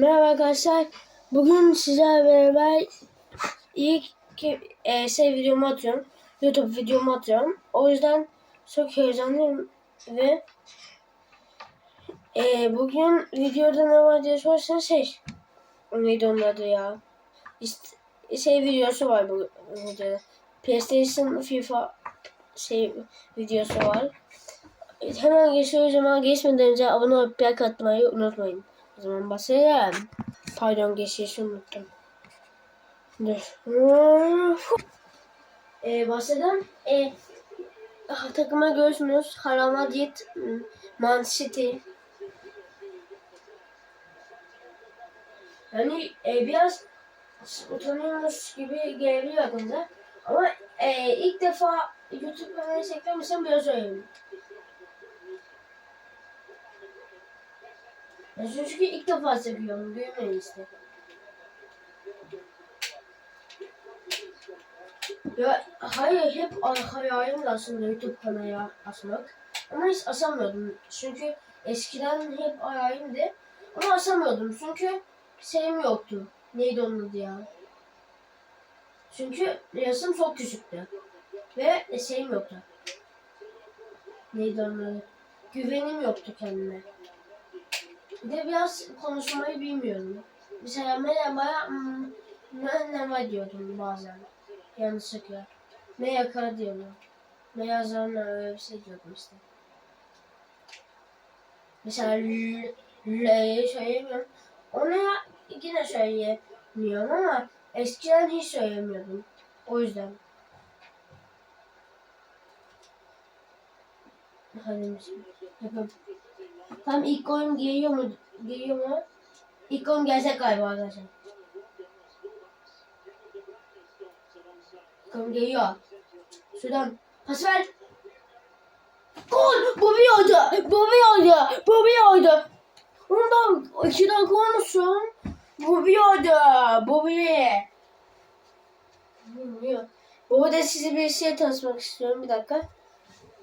Merhaba arkadaşlar. Bugün sizlerle beraber ilk e, şey videomu atıyorum. YouTube videomu atıyorum. O yüzden çok heyecanlıyım ve e, bugün videoda ne var diye sorarsanız şey neydi onun adı ya? İşte, şey videosu var bu videoda. PlayStation FIFA şey videosu var. Hemen geçiyoruz ama geçmeden önce abone olup like atmayı unutmayın. O zaman başlayalım. Pardon geçişi unuttum. Dur. Ee, başladım. Ee, ah, takıma görüyorsunuz. Hmm, Man City. Yani e, biraz utanıyormuş gibi gelebiliyor aklınıza. Ama e, ilk defa YouTube kanalı çekmemişsem biraz öyle. Çünkü ilk defa çekiyorum. Büyümeyin işte. Ya hayır hep hayalim aslında YouTube kanalı açmak. Ama hiç asamıyordum. Çünkü eskiden hep hayalimdi. Ama asamıyordum. Çünkü şeyim yoktu. Neydi onun adı ya? Çünkü yaşım çok küçüktü. Ve şeyim yoktu. Neydi onun adı? Güvenim yoktu kendime. Bir de biraz konuşmayı bilmiyorum. Mesela merhaba, hmm, merhaba diyordum bazen. Yanlışlıkla. Merhaba diyordum. Beyazlarına öyle bir şey diyordum işte. Mesela L'yi söyleyemiyorum. Onu yine söyleyemiyorum ama eskiden hiç söyleyemiyordum. O yüzden. Hadi yapalım. Tam ilk oyun geliyor mu? Geliyor mu? İlk oyun gelecek galiba arkadaşlar. Oyun geliyor. Şuradan pas ver. Gol! Bobby oldu. Bobby oldu. Bobby oldu. Ondan iki dakika olmuşsun. Bobby oldu. Bobby. Bilmiyorum. Bu arada size bir şey tanıtmak istiyorum. Bir dakika.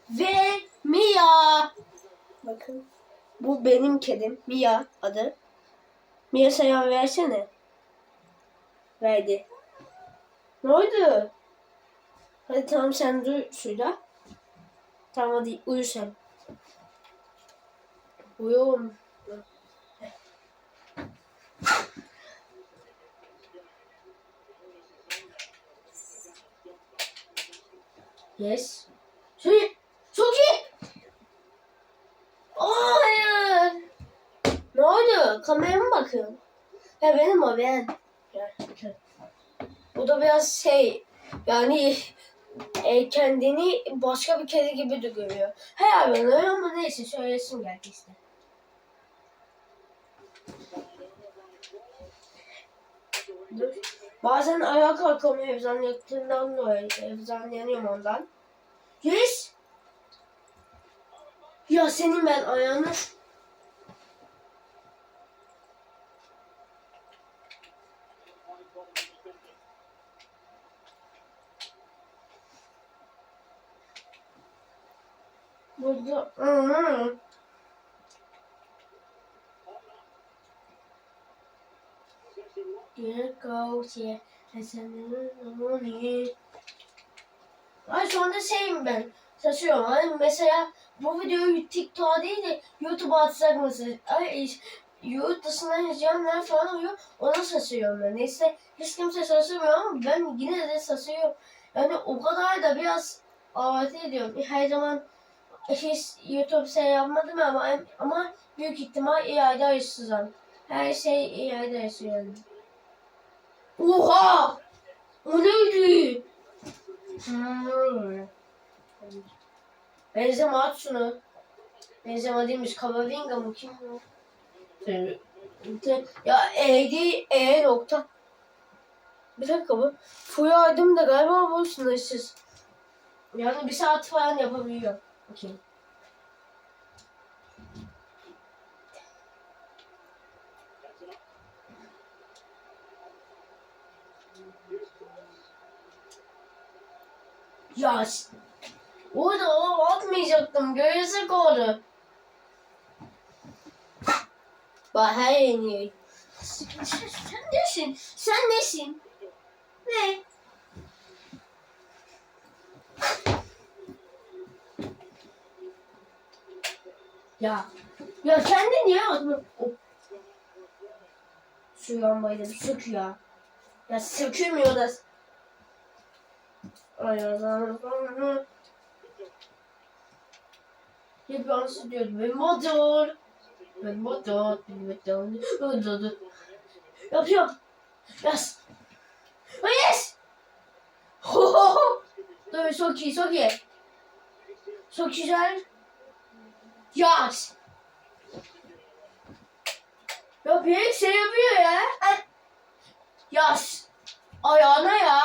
Ve Mia. Bakın. Bu benim kedim. Mia adı. Mia selam versene. Verdi. Ne oldu? Hadi tamam sen dur şurada. Tamam hadi uyu sen. Uyuyorum. Yes. Şöyle. Çok iyi. Aa, Hayır. Ne oldu? Kameraya mı bakıyorsun? Ya benim o ben. Bu da biraz şey yani e, kendini başka bir kedi gibi de görüyor. Her ben öyle ama neyse söylesin geldi işte. Dur. Bazen ayağa kalkamıyor evden yaktığından dolayı. Evden yanıyorum ondan. Yes. Ya senin ben ayağını... Esenliğin Ay anda şeyim ben. Şaşıyorum. Hani mesela bu videoyu TikTok'a değil de YouTube'a atsak mısın? Ay yurt dışından izleyenler falan oluyor. Ona şaşırıyorum ben. Neyse hiç kimse şaşırmıyor ama ben yine de şaşırıyorum. Yani o kadar da biraz avartı ediyorum. Her zaman hiç YouTube şey yapmadım ama ama büyük ihtimal iade yaşayacağım. Her şey iade yaşıyorum. Oha! O neydi? Hmm. Benzema at şunu. Benzema değilmiş. Kamavinga mı? Kim bu? Ya E'di E nokta. Bir dakika bu. Fuyardım da galiba bu sınırsız. Yani bir saat falan yapabiliyor. Okey. Ya orada o atmayacaktım. Göğüsü oldu. Bak her yeni Sen, sen nesin? Sen nesin? Ne? Ya. Ya sen de niye. Oh. Şu lambayı da sök ya. Ya sökülmüyor da. Ay Allah'ım. Hep yansız diyordu. Benim motor. Benim motor. Benim motor. Yapıyorum. Yes. Oh yes. Ho ho ho. Dur çok iyi çok iyi. Çok güzel. Yes. Ya bir şey yapıyor ya. Ay. Yas. Ayağına ya.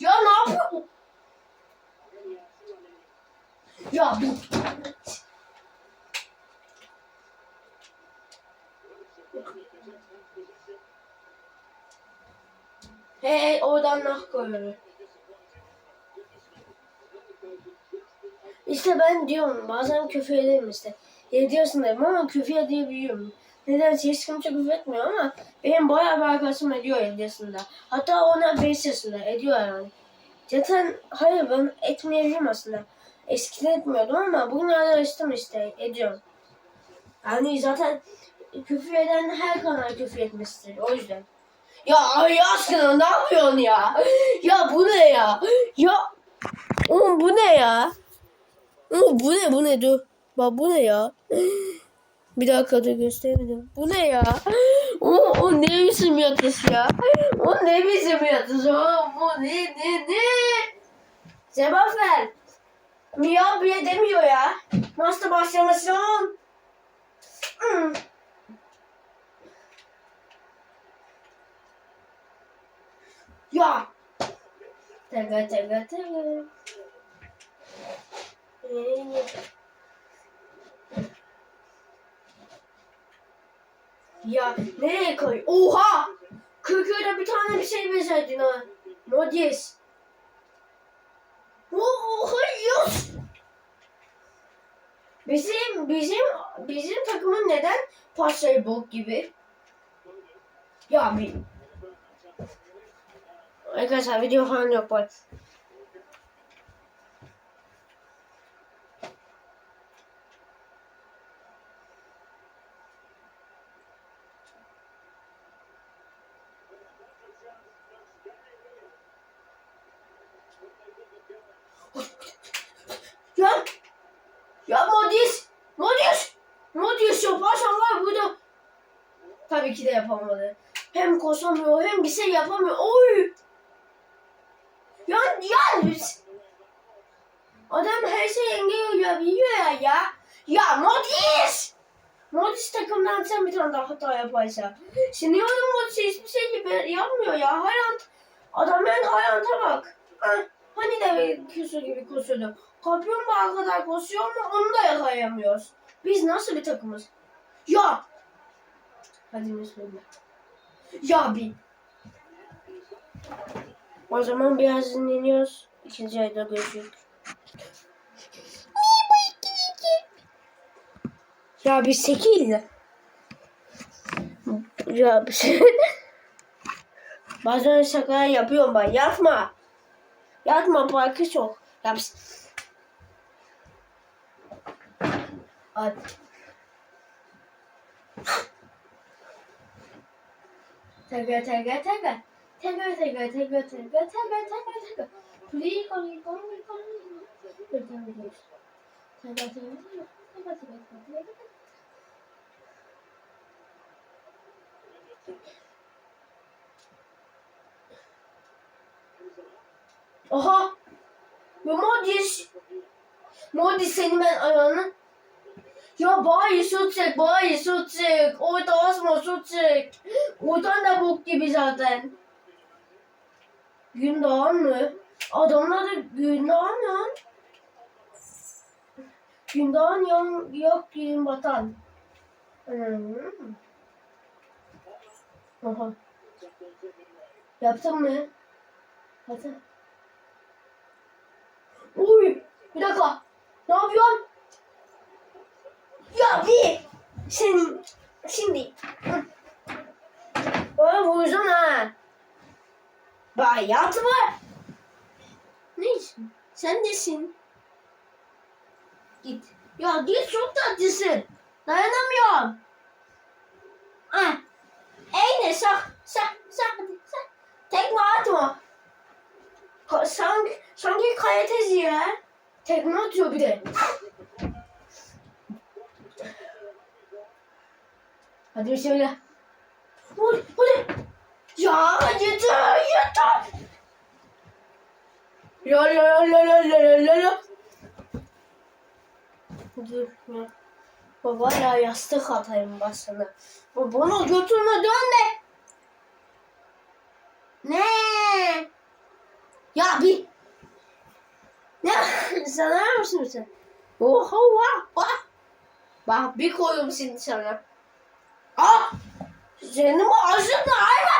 Ya ne yapıyor? Ya bir. Hey oradan nah koyuyor. İşte ben diyorum bazen küfür ederim işte. Ediyorsun dedim ama küfür edebiliyorum. Nedense hiç kimse küfür etmiyor ama benim bayağı bir arkadaşım ediyor ediyorsun da. Hatta ona 5 yaşında ediyor yani. Zaten hayır ben etmeyebilirim aslında. Eskiden etmiyordum ama bugün alıştım işte ediyorum. Yani zaten küfür eden her kanal küfür etmesidir o yüzden. Ya ay aşkına ne yapıyorsun ya? Ya bu ne ya? Ya oğlum bu ne ya? Oğlum bu ne bu ne dur. Bak bu ne ya? Bir dakika dur gösteremedim. Bu ne ya? O, o ne biçim yatış ya? O ne biçim yatış? O, bu ne ne ne? Cevap ver. Miyav bile demiyor ya. Başlamasın? Hmm. Ya. Tega tega tega. Ya nereye koy? Oha! Kırköy'de bir tane bir şey benzerdin ha. Modis. Oha yes! Bizim bizim bizim takımın neden pasları bok gibi? Ya bir Arkadaşlar video falan yok bak. Ya ya Modis Modis Modis yaparsan var burada. Tabii ki de yapamadı. Hem koşamıyor hem bir şey yapamıyor. Oy! Ya ya Adam her şeyi engelleyebiliyor ya ya. Ya Modis! Modis takımdan sen bir tane daha hata yaparsa. Şimdi oğlum Modis hiçbir şey gibi yapmıyor ya. Hayat. Adamın hayata bak. Ha, Hani de küsü gibi koşuyordu. Kaplumbağa kadar koşuyor mu onu da yakalayamıyoruz. Biz nasıl bir takımız? Ya! Hadi bismillah. Ya bir. O zaman biraz dinleniyoruz. İkinci ayda görüşürüz. Ya bir sekil. Ya bir şey. Bazen şaka yapıyorum ben. Yapma. Yapma parkı çok. Ya bir... Hadi. Tega tega tega. Tega tega tega tega tega tega tega. Pli koli koli koli. Tega tega tega tega tega tega. Oha! Ya Modis! Modis seni ben ayağını... Ya bari su çek, bari su çek. Orada asma su çek. Oradan da bok gibi zaten. Gündoğan mı? Adamlar da Gündoğan ya. Gündoğan yan, yok gün batan. Hmm. Aha. Yaptın mı? Hadi. Uy, bir dakika. Ne yapıyorsun? Ya bir. Senin şimdi. Hı. vuracaksın ha. Bak yatma. Neysin? Sen nesin? Git. Ya git çok tatlısın. Dayanamıyorum. Ah. Eyne sak sak sak sak. Tekme atma. Ka- sanki, sanki kaya tezi ya. Tekme atıyor bir de. Hadi söyle. Vur, vur. Ya yeter, yeter. La la la la la la la la. Dur ya. Baba ya yastık atayım bak sana. Bana götürme dön de. Ne? Ya bir. Ne? Sana mısın sen? Oha oha oha. Bak bir koyayım şimdi sana. Ah! Senin bu ağzın hayvan.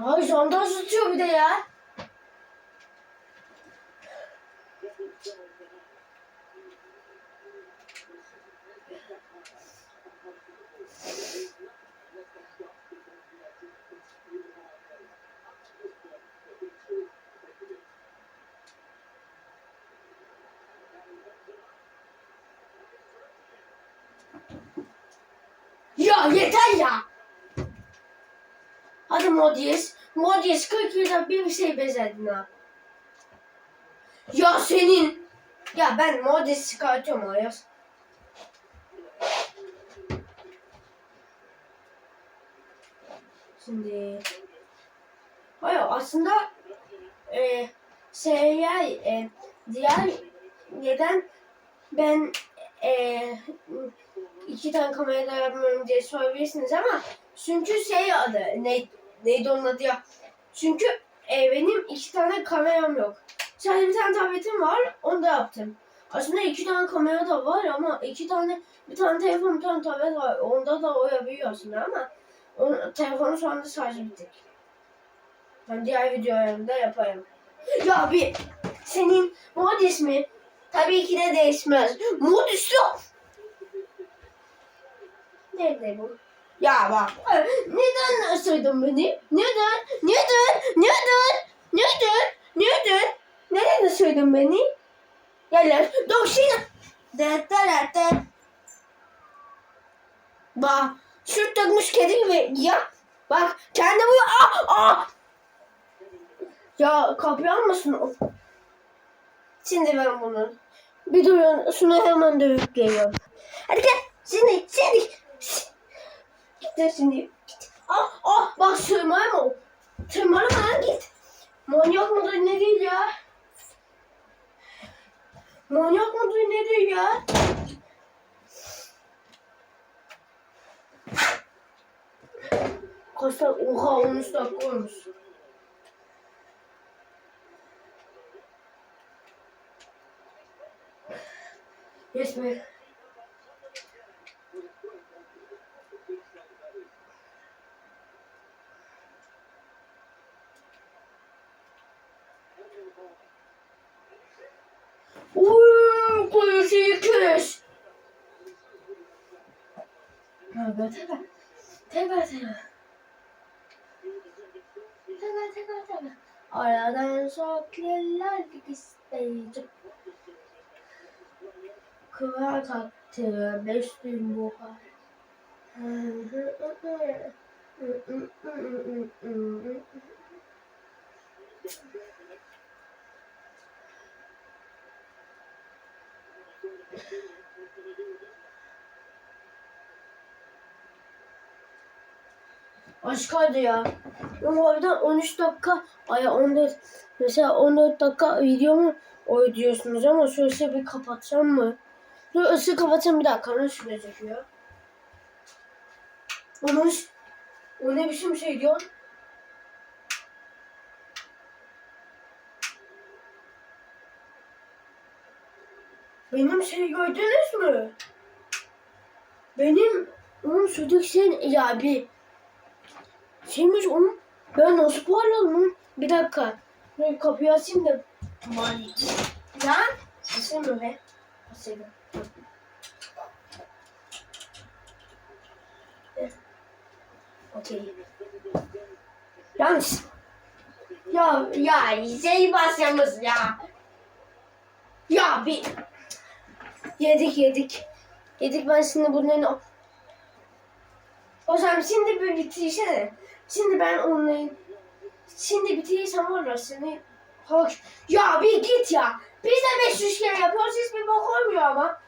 Abi zondan tutuyor bir de ya. Ya yeter ya. Hadi Modis. Modis 40 yılda bir şey becerdin ha. Ya senin. Ya ben Modis çıkartıyorum Ayaz. Şimdi. Hayır aslında e, şey e, diğer neden ben e, iki tane kamerayla yapmıyorum diye sorabilirsiniz ama çünkü şey adı ne, neydi onun adı ya? Çünkü e, benim iki tane kameram yok. Sadece bir tane tabletim var onu da yaptım. Aslında iki tane kamera da var ama iki tane bir tane telefon bir tane tablet var. Onda da oyabiliyor aslında ama onun, telefonu şu anda şarjı bitik ben diğer videolarımda yaparım. Ya bir senin mod ismi tabii ki de değişmez. Mod ismi Nerede bu? Ya bak. Neden ısırdın beni? Neden? Neden? Neden? Neden? Neden? Neden ısırdın beni? Gel lan. Dur şimdi. De de de de. Bak. Süt takmış kedi gibi. Ya. Bak. Kendi bu. Ah ah. Ya kapıyı almasın. Şimdi ben bunu. Bir durun. Şunu hemen dövüp. Hadi gel. Şimdi. Şimdi. Git şimdi. Git. Ah ah bak tırmanma o. Tırmanma git. Manyak mıdır nedir ya? Manyak mıdır nedir ya? Kaç dakika? Oha 13 dakika olmuş. Yes be. Uuu kuyucuyu kes. Tövbe tövbe. Tövbe tövbe. Tövbe. Aradan çok yıllar isteyeceğim. Kıvar taktı beş gün bu hal. Aşkaydı ya. Harbiden 13 dakika, ay 14, mesela 14 dakika videomu o diyorsunuz ama şöyle bir kapatsam mı? Dur ısı kapatayım bir dakika nasıl gözüküyor? Onun o ne biçim şey diyor? Benim şeyi gördünüz mü? Benim onun şuradaki şeyin ya bir şeymiş onun ben nasıl parladım? Bir dakika. Böyle kapıyı açayım da. Mani. Lan. Açayım mı be? Sega. Okey. Yalnız. Ya ya şey basacağımız ya. Ya bir yedik yedik. Yedik ben şimdi bunların zaman şimdi bir bitirsene. Şimdi ben onları şimdi bitirirsem ya seni Hoş. Ya bir git ya. Biz de 500 kere yapıyoruz. Hiç bir bok olmuyor ama.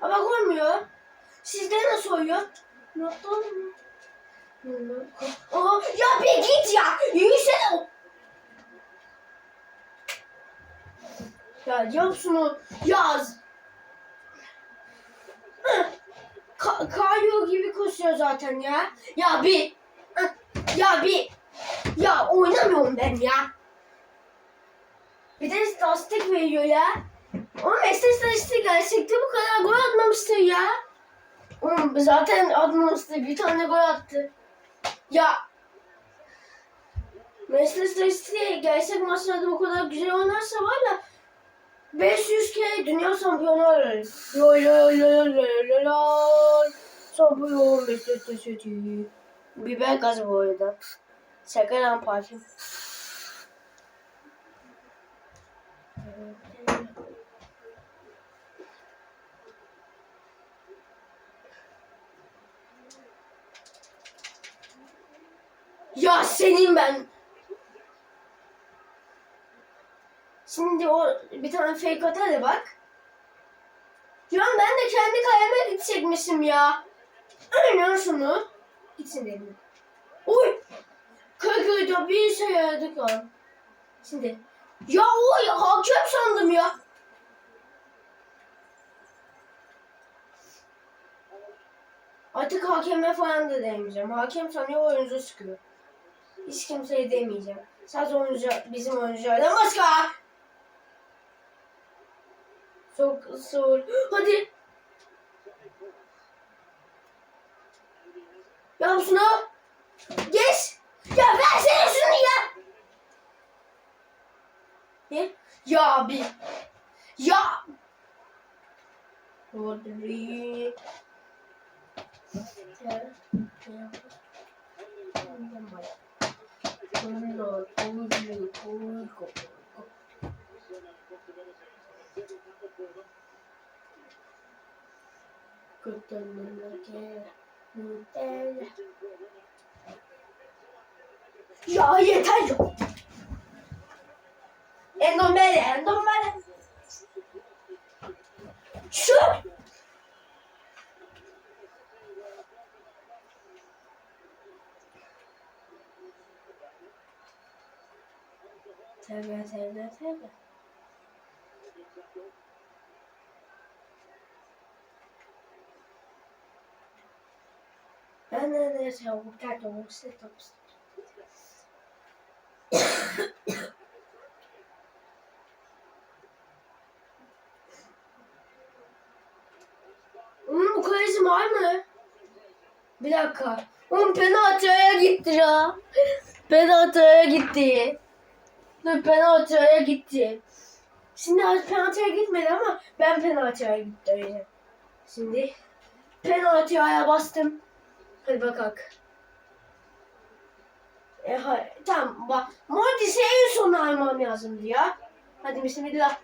Ama olmuyor. Sizde nasıl oluyor? Nasıl olmuyor? Ya bir git ya. Yürüsene. Ya yap şunu. Yaz. Ka kayo gibi koşuyor zaten ya. Ya bir. Ya bir. Ya oynamıyorum ben ya. Bir de statistik veriyor ya. Ama meslek statistik gerçekte bu kadar gol atmamıştır ya. Oğlum zaten atmamıştı. Bir tane gol attı. Ya meslek statistiği gerçek maçlarda bu kadar güzel oynarsa var ya 500 kere dünya şampiyonu olur. Lol lol lol lol lol lol. Şampiyon meslek statistiği. Biber gazı bu arada. Şaka lan parfüm. Ya senin ben. Şimdi o bir tane fake atar bak. Ya ben de kendi kaleme gidecekmişim ya. Aynen şunu. Gitsin dedim. Oy. Kırkıydı bir şey yaradık lan. Şimdi. Ya oy hakem sandım ya. Artık hakeme falan da demeyeceğim. Hakem sanıyor oyuncu sıkıyor. Hiç kimseye demeyeceğim. Sadece oyuncu, bizim oyunculardan başka. Zor. Hadi. Yap şunu. Geç. Ya versene şunu ya. Ne? Ya bir. Ya. Rodri. Gel. Gel. Ya yeter ya. Endombele, endombele. Şu. Tövbe tövbe tövbe. Ben de ne çabuk çabuk setup. Onun bu kaleci var mı? Bir dakika. Onun penaltıya gitti ya. Penaltıya gitti. Dur penaltıya gitti. Şimdi penaltıya gitmedi ama ben penaltıya gittim. Şimdi penaltıya bastım. Hadi bakalım. E, ha, tamam bak. Mortis'e en son almam lazımdı ya. Hadi bismillah.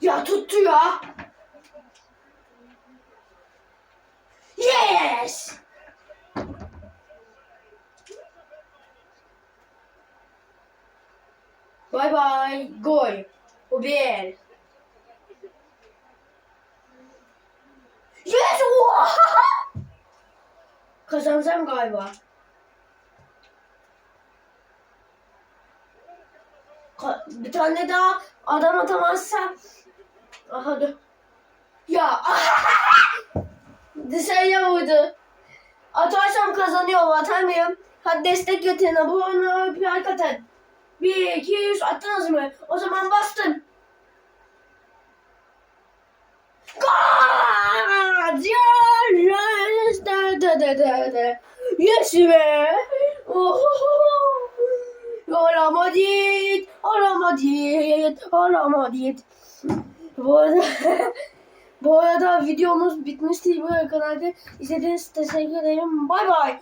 Ya tuttu ya. Yes! Bye bye. Gol. O bir. Yes! Oha! Kazanacağım galiba. Ka- bir tane daha adam atamazsa Aha dur. Ya dışarıya vurdu. Atarsam kazanıyorum atamıyorum. Hadi destek getirin. Bu oyunu bir hakikaten. Bir, iki, üç attınız mı? O zaman bastım. Gol! Yes! Be! Madrid, Real Madrid. Bu arada bu arada videomuz bitmişti buraya kadar da izlediğiniz için teşekkür ederim. Bay bay.